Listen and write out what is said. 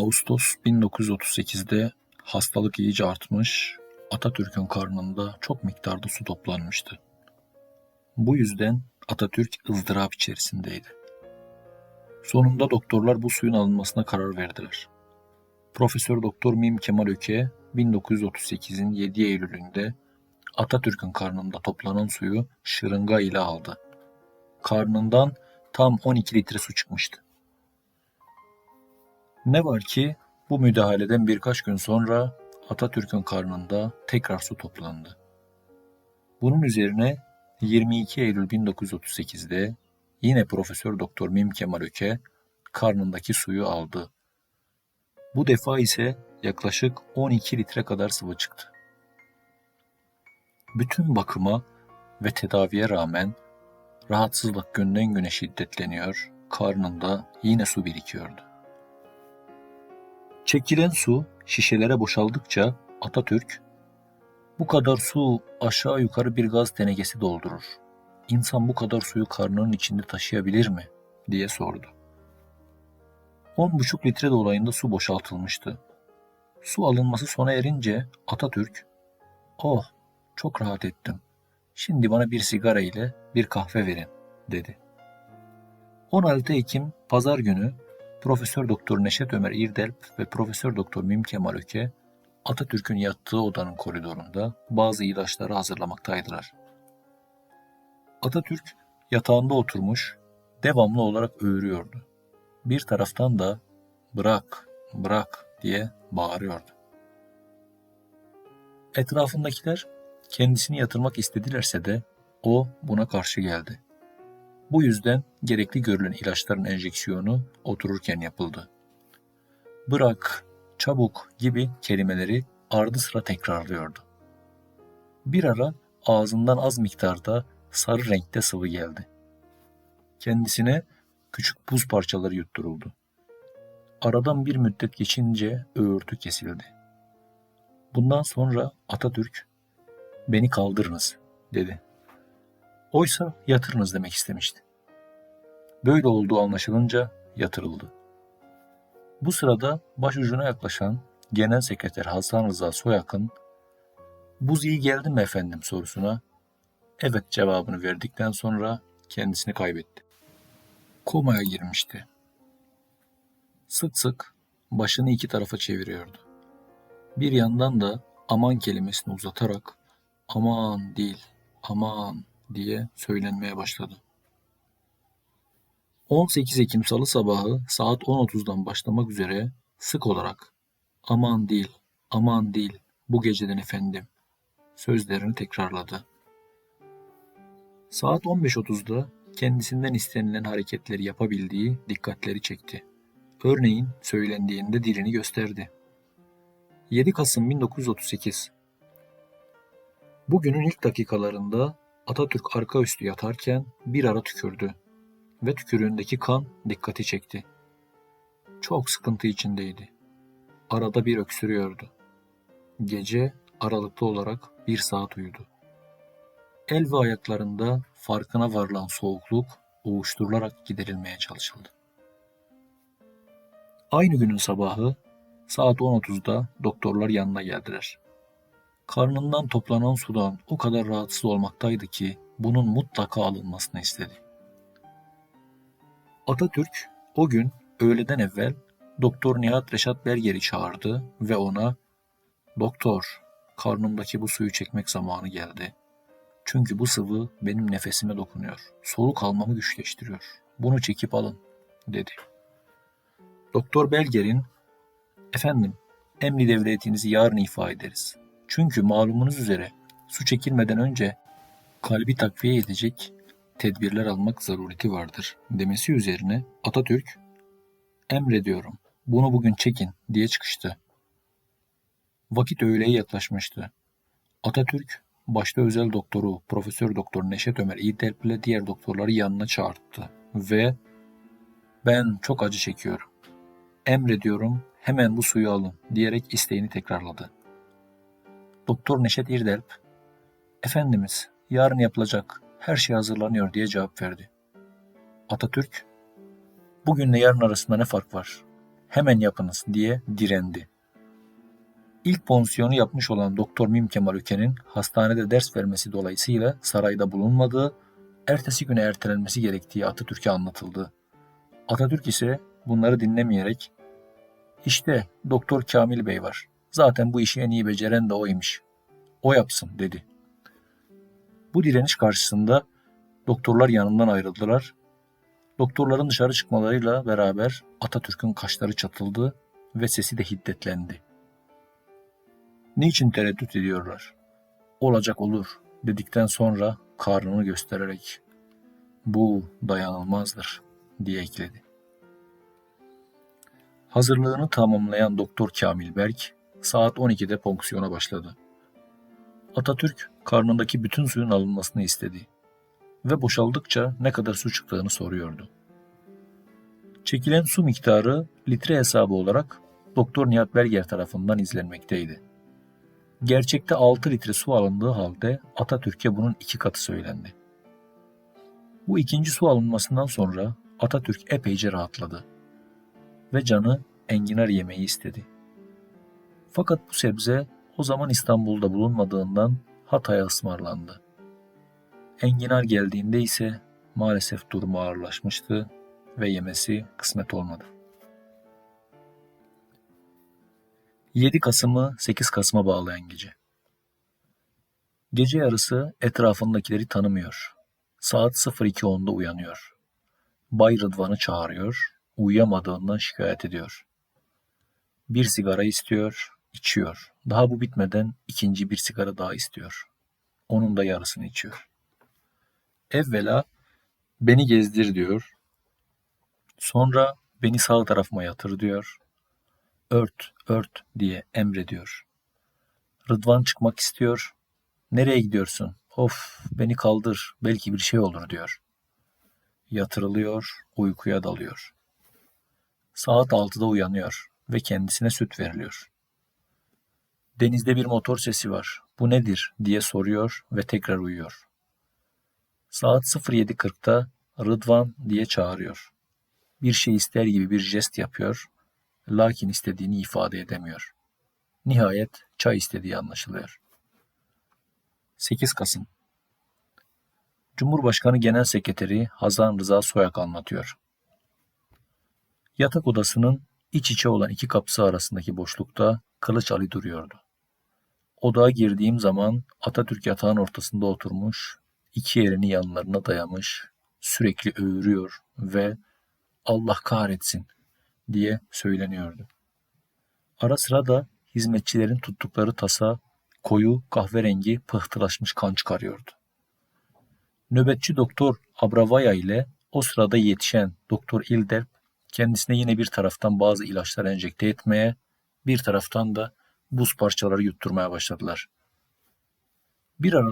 Ağustos 1938'de hastalık iyice artmış, Atatürk'ün karnında çok miktarda su toplanmıştı. Bu yüzden Atatürk ızdırap içerisindeydi. Sonunda doktorlar bu suyun alınmasına karar verdiler. Profesör Doktor Mim Kemal Öke 1938'in 7 Eylül'ünde Atatürk'ün karnında toplanan suyu şırınga ile aldı. Karnından tam 12 litre su çıkmıştı. Ne var ki bu müdahaleden birkaç gün sonra Atatürk'ün karnında tekrar su toplandı. Bunun üzerine 22 Eylül 1938'de yine Profesör Doktor Mim Kemal Öke karnındaki suyu aldı. Bu defa ise yaklaşık 12 litre kadar sıvı çıktı. Bütün bakıma ve tedaviye rağmen rahatsızlık günden güne şiddetleniyor, karnında yine su birikiyordu. Çekilen su şişelere boşaldıkça Atatürk, bu kadar su aşağı yukarı bir gaz tenekesi doldurur. İnsan bu kadar suyu karnının içinde taşıyabilir mi? diye sordu. 10,5 litre dolayında su boşaltılmıştı. Su alınması sona erince Atatürk, oh çok rahat ettim. Şimdi bana bir sigara ile bir kahve verin, dedi. 16 Ekim Pazar günü Profesör Doktor Neşet Ömer İrdelp ve Profesör Doktor Mim Kemal Öke Atatürk'ün yattığı odanın koridorunda bazı ilaçları hazırlamaktaydılar. Atatürk yatağında oturmuş, devamlı olarak öğürüyordu. Bir taraftan da bırak, bırak diye bağırıyordu. Etrafındakiler kendisini yatırmak istedilerse de o buna karşı geldi. Bu yüzden gerekli görülen ilaçların enjeksiyonu otururken yapıldı. Bırak, çabuk gibi kelimeleri ardı sıra tekrarlıyordu. Bir ara ağzından az miktarda sarı renkte sıvı geldi. Kendisine küçük buz parçaları yutturuldu. Aradan bir müddet geçince öğürtü kesildi. Bundan sonra Atatürk, beni kaldırınız dedi. Oysa yatırınız demek istemişti. Böyle olduğu anlaşılınca yatırıldı. Bu sırada başucuna yaklaşan Genel Sekreter Hasan Rıza Soyak'ın "Buz iyi geldi mi efendim?" sorusuna evet cevabını verdikten sonra kendisini kaybetti. Komaya girmişti. Sık sık başını iki tarafa çeviriyordu. Bir yandan da aman kelimesini uzatarak aman değil, aman diye söylenmeye başladı. 18 Ekim Salı sabahı saat 10.30'dan başlamak üzere sık olarak aman değil, aman değil bu geceden efendim sözlerini tekrarladı. Saat 15.30'da kendisinden istenilen hareketleri yapabildiği dikkatleri çekti. Örneğin söylendiğinde dilini gösterdi. 7 Kasım 1938 Bugünün ilk dakikalarında Atatürk arka üstü yatarken bir ara tükürdü ve tükürüğündeki kan dikkati çekti. Çok sıkıntı içindeydi. Arada bir öksürüyordu. Gece aralıklı olarak bir saat uyudu. El ve ayaklarında farkına varılan soğukluk uğuşturularak giderilmeye çalışıldı. Aynı günün sabahı saat 10.30'da doktorlar yanına geldiler. Karnından toplanan sudan o kadar rahatsız olmaktaydı ki bunun mutlaka alınmasını istedi. Atatürk o gün öğleden evvel Doktor Nihat Reşat Belger'i çağırdı ve ona ''Doktor, karnımdaki bu suyu çekmek zamanı geldi. Çünkü bu sıvı benim nefesime dokunuyor. Soluk almamı güçleştiriyor. Bunu çekip alın.'' dedi. Doktor Belger'in ''Efendim, emri devletinizi yarın ifa ederiz. Çünkü malumunuz üzere su çekilmeden önce kalbi takviye edecek tedbirler almak zarureti vardır demesi üzerine Atatürk emrediyorum bunu bugün çekin diye çıkıştı. Vakit öğleye yaklaşmıştı. Atatürk başta özel doktoru Profesör Doktor Neşet Ömer İdelp ile diğer doktorları yanına çağırdı ve ben çok acı çekiyorum. Emrediyorum hemen bu suyu alın diyerek isteğini tekrarladı. Doktor Neşet İrdelp, Efendimiz yarın yapılacak her şey hazırlanıyor diye cevap verdi. Atatürk, bugünle yarın arasında ne fark var? hemen yapınız diye direndi. İlk ponsiyonu yapmış olan Doktor Mim Kemal Öken'in hastanede ders vermesi dolayısıyla sarayda bulunmadığı, ertesi güne ertelenmesi gerektiği Atatürk'e anlatıldı. Atatürk ise bunları dinlemeyerek işte Doktor Kamil Bey var. Zaten bu işi en iyi beceren de oymuş. O yapsın dedi. Bu direniş karşısında doktorlar yanından ayrıldılar. Doktorların dışarı çıkmalarıyla beraber Atatürk'ün kaşları çatıldı ve sesi de hiddetlendi. Niçin tereddüt ediyorlar? Olacak olur dedikten sonra karnını göstererek bu dayanılmazdır diye ekledi. Hazırlığını tamamlayan Doktor Kamil Berk saat 12'de fonksiyona başladı. Atatürk karnındaki bütün suyun alınmasını istedi ve boşaldıkça ne kadar su çıktığını soruyordu. Çekilen su miktarı litre hesabı olarak Doktor Nihat Berger tarafından izlenmekteydi. Gerçekte 6 litre su alındığı halde Atatürk'e bunun iki katı söylendi. Bu ikinci su alınmasından sonra Atatürk epeyce rahatladı ve canı enginar yemeği istedi. Fakat bu sebze o zaman İstanbul'da bulunmadığından Hatay'a ısmarlandı. Enginar geldiğinde ise maalesef durumu ağırlaşmıştı ve yemesi kısmet olmadı. 7 Kasım'ı 8 Kasım'a bağlayan gece. Gece yarısı etrafındakileri tanımıyor. Saat 02.10'da uyanıyor. Bay Rıdvan'ı çağırıyor, uyuyamadığından şikayet ediyor. Bir sigara istiyor, içiyor. Daha bu bitmeden ikinci bir sigara daha istiyor. Onun da yarısını içiyor. Evvela beni gezdir diyor. Sonra beni sağ tarafıma yatır diyor. Ört, ört diye emrediyor. Rıdvan çıkmak istiyor. Nereye gidiyorsun? Of beni kaldır belki bir şey olur diyor. Yatırılıyor, uykuya dalıyor. Saat 6'da uyanıyor ve kendisine süt veriliyor. Denizde bir motor sesi var. Bu nedir diye soruyor ve tekrar uyuyor. Saat 07.40'da Rıdvan diye çağırıyor. Bir şey ister gibi bir jest yapıyor. Lakin istediğini ifade edemiyor. Nihayet çay istediği anlaşılıyor. 8 Kasım Cumhurbaşkanı Genel Sekreteri Hazan Rıza Soyak anlatıyor. Yatak odasının iç içe olan iki kapısı arasındaki boşlukta Kılıç Ali duruyordu. Odağa girdiğim zaman Atatürk yatağın ortasında oturmuş, iki elini yanlarına dayamış, sürekli övürüyor ve Allah kahretsin diye söyleniyordu. Ara sıra da hizmetçilerin tuttukları tasa koyu kahverengi pıhtılaşmış kan çıkarıyordu. Nöbetçi doktor Abravaya ile o sırada yetişen doktor İlderp kendisine yine bir taraftan bazı ilaçlar enjekte etmeye, bir taraftan da buz parçaları yutturmaya başladılar. Bir ara